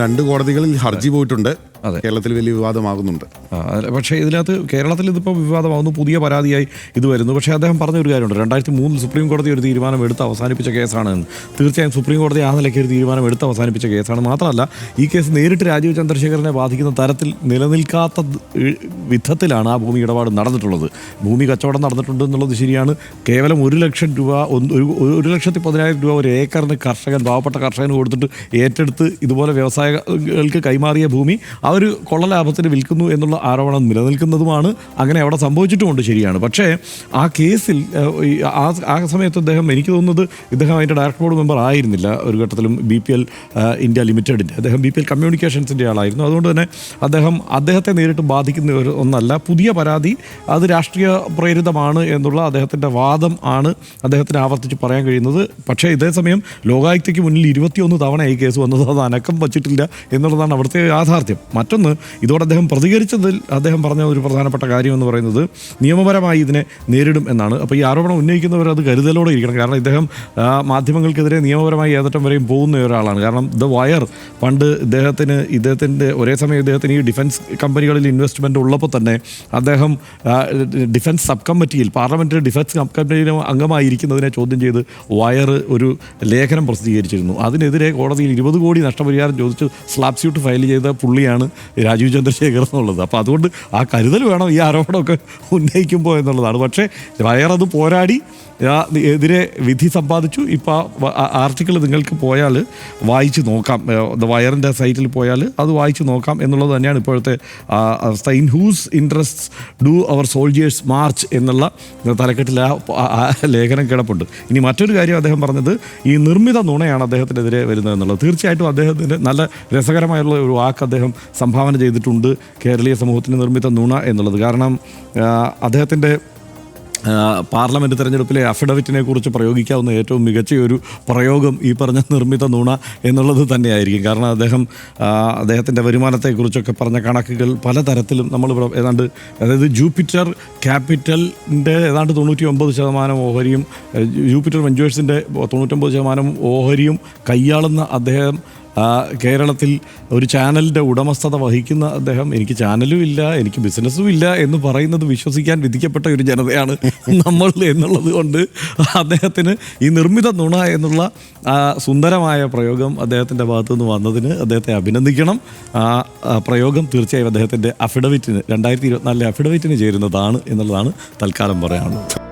രണ്ട് കോടതികളിൽ ഹർജി പോയിട്ടുണ്ട്. കേരളത്തിൽ വലിയ വിവാദമാകുന്നുണ്ട്. പക്ഷേ ഇതിനകത്ത് കേരളത്തിൽ ഇതിപ്പോൾ വിവാദമാകുന്നു. പുതിയ പരാതിയായി ഇത് വരുന്നു. പക്ഷേ അദ്ദേഹം പറഞ്ഞ ഒരു കാര്യമുണ്ട്. രണ്ടായിരത്തി മൂന്നിൽ സുപ്രീം കോടതി ഒരു തീരുമാനം എടുത്ത് അവസാനിപ്പിച്ച കേസാണ് എന്ന്. തീർച്ചയായും സുപ്രീം കോടതി ആ നിലയ്ക്ക് ഒരു തീരുമാനം എടുത്ത് അവസാനിപ്പിച്ച കേസാണ്. മാത്രമല്ല ഈ കേസ് നേരിട്ട് രാജീവ് ചന്ദ്രശേഖരനെ ബാധിക്കുന്ന തരത്തിൽ നിലനിൽക്കാത്ത വിധത്തിലാണ് ആ ഭൂമി ഇടപാട് നടന്നിട്ടുള്ളത്. ഭൂമി കച്ചവടം നടന്നിട്ടുണ്ട് എന്നുള്ളത് ശരിയാണ്. കേവലം ഒരു ലക്ഷം രൂപ ഒരു ലക്ഷത്തി പതിനായിരം രൂപ ഒരു ഏക്കറിന് കർഷകൻ പാവപ്പെട്ട കർഷകന് കൊടുത്തിട്ട് ഏറ്റെടുത്ത് ഇതുപോലെ വ്യവസായികൾക്ക് കൈമാറിയ ഭൂമി അവർ കൊള്ള ലാഭത്തിന് വിൽക്കുന്നു എന്നുള്ള ആരോപണം നിലനിൽക്കുന്നതുമാണ്. അങ്ങനെ അവിടെ സംഭവിച്ചിട്ടുമുണ്ട് ശരിയാണ്. പക്ഷേ ആ കേസിൽ ആ ആ സമയത്ത് അദ്ദേഹം എനിക്ക് തോന്നുന്നത് ഇദ്ദേഹം അതിന്റെ ഡയറക്ടർ ബോർഡ് മെമ്പർ ആയിരുന്നില്ല ഒരു ഘട്ടത്തിലും ബി പി എൽ ഇന്ത്യ ലിമിറ്റഡിന്റെ. അദ്ദേഹം ബി പി എൽ കമ്മ്യൂണിക്കേഷൻസിന്റെ ആളായിരുന്നു. അതുകൊണ്ട് തന്നെ അദ്ദേഹം അദ്ദേഹത്തെ നേരിട്ട് ബാധിക്കുന്ന ഒരു ഒന്നല്ല. പുതിയ പരാതി അത് രാഷ്ട്രീയ പ്രേരിതമാണ് എന്നുള്ള അദ്ദേഹത്തിന്റെ വാദം ആണ് അദ്ദേഹത്തിന് ആവർത്തിച്ച് പറയാൻ കഴിയുന്നത്. പക്ഷേ ഇതേസമയം ലോകായുക്തയ്ക്ക് മുന്നിൽ ഇരുപത്തിയൊന്ന് തവണ ഈ കേസ് വന്നത് അത് അനക്കം വച്ചിട്ടില്ല എന്നുള്ളതാണ് അവിടുത്തെ യാഥാർത്ഥ്യം. മറ്റൊന്ന് ഇതോട് അദ്ദേഹം പ്രതികരിച്ചതിൽ അദ്ദേഹം പറഞ്ഞ ഒരു പ്രധാനപ്പെട്ട കാര്യം എന്ന് പറയുന്നത് നിയമപരമായി ഇതിനെ നേരിടും എന്നാണ്. അപ്പോൾ ഈ ആരോപണം ഉന്നയിക്കുന്നവർ അത് കരുതലോടെ ഇരിക്കണം. കാരണം ഇദ്ദേഹം മാധ്യമങ്ങൾക്കെതിരെ നിയമപരമായി ഏതറ്റം വരെയും പോകുന്ന ഒരാളാണ്. കാരണം ദ വയർ പണ്ട് ഇദ്ദേഹത്തിന് ഇദ്ദേഹത്തിന്റെ ഒരേ സമയം ഇദ്ദേഹത്തിന് ഈ ഡിഫൻസ് കമ്പനികളിൽ ഇൻവെസ്റ്റ്മെന്റ് ഉള്ളപ്പോൾ തന്നെ അദ്ദേഹം ഡിഫൻസ് സബ് കമ്മിറ്റിയിൽ പാർലമെന്ററി ഡിഫൻസ് സബ് കമ്മിറ്റിയിൽ അംഗമായിരിക്കുന്നതിനെ ചോദ്യം ചെയ്ത് വയർ ഒരു ലേഖനം പ്രസിദ്ധീകരിച്ചിരുന്നു. അതിനെതിരെ കോടതിയിൽ ഇരുപത് കോടി നഷ്ടപരിഹാരം ചോദിച്ച് സ്ലാബ് സ്യൂട്ട് ഫയൽ ചെയ്ത പുള്ളിയാണ് രാജീവ് ചന്ദ്രശേഖർ എന്നുള്ളത്. അപ്പോൾ അതുകൊണ്ട് ആ കരുതൽ വേണം ഈ ആരോപണമൊക്കെ ഉന്നയിക്കുമ്പോൾ എന്നുള്ളതാണ്. പക്ഷേ വയറത് പോരാടി എതിരെ വിധി സമ്പാദിച്ചു. ഇപ്പോൾ ആർട്ടിക്കിൾ നിങ്ങൾക്ക് പോയാൽ വായിച്ചു നോക്കാം. ദ വയറിന്റെ സൈറ്റിൽ പോയാൽ അത് വായിച്ചു നോക്കാം എന്നുള്ളത് തന്നെയാണ് ഇപ്പോഴത്തെ sign whose interest do our soldiers march എന്നുള്ള തലക്കെട്ടിൽ ആ ലേഖനം കിടപ്പുണ്ട്. ഇനി മറ്റൊരു കാര്യം അദ്ദേഹം പറഞ്ഞത് ഈ നിർമ്മിത നുണയാണ് അദ്ദേഹത്തിനെതിരെ വരുന്നത് എന്നുള്ളത്. തീർച്ചയായിട്ടും അദ്ദേഹത്തിന് നല്ല രസകരമായുള്ള ഒരു വാക്ക് അദ്ദേഹം സംഭാവന ചെയ്തിട്ടുണ്ട് കേരളീയ സമൂഹത്തിന് നിർമ്മിത നുണ എന്നുള്ളത്. കാരണം അദ്ദേഹത്തിന്റെ പാർലമെന്റ് തെരഞ്ഞെടുപ്പിലെ അഫിഡവിറ്റിനെ കുറിച്ച് പ്രയോഗിക്കാവുന്ന ഏറ്റവും മികച്ച ഒരു പ്രയോഗം ഈ പറഞ്ഞ നിർമ്മിത നുണ എന്നുള്ളത് തന്നെയായിരിക്കും. കാരണം അദ്ദേഹം അദ്ദേഹത്തിന്റെ വരുമാനത്തെക്കുറിച്ചൊക്കെ പറഞ്ഞ കണക്കുകൾ പലതരത്തിലും നമ്മൾ ഏതാണ്ട് അതായത് ജൂപ്പിറ്റർ ക്യാപിറ്റലിന്റെ ഏതാണ്ട് തൊണ്ണൂറ്റി ഒമ്പത് ശതമാനം ഓഹരിയും ജൂപ്പിറ്റർ വെഞ്ചേഴ്സിന്റെ തൊണ്ണൂറ്റൊമ്പത് ശതമാനം ഓഹരിയും കൈയാളുന്ന അദ്ദേഹം കേരളത്തിൽ ഒരു ചാനലിന്റെ ഉടമസ്ഥത വഹിക്കുന്ന അദ്ദേഹം എനിക്ക് ചാനലും ഇല്ല എനിക്ക് ബിസിനസ്സും ഇല്ല എന്ന് പറയുന്നത് വിശ്വസിക്കാൻ വിധിക്കപ്പെട്ട ഒരു ജനതയാണ് നമ്മൾ എന്നുള്ളത് കൊണ്ട് അദ്ദേഹത്തിന് ഈ നിർമ്മിത നുണ എന്നുള്ള സുന്ദരമായ പ്രയോഗം അദ്ദേഹത്തിന്റെ ഭാഗത്തു നിന്ന് വന്നതിന് അദ്ദേഹത്തെ അഭിനന്ദിക്കണം. ആ പ്രയോഗം തീർച്ചയായും അദ്ദേഹത്തിന്റെ അഫിഡവിറ്റിന് രണ്ടായിരത്തി ഇരുപത്തിനാലിലെ അഫിഡവിറ്റിന് ചേരുന്നതാണ് എന്നുള്ളതാണ് തൽക്കാലം പറയാനുള്ളത്.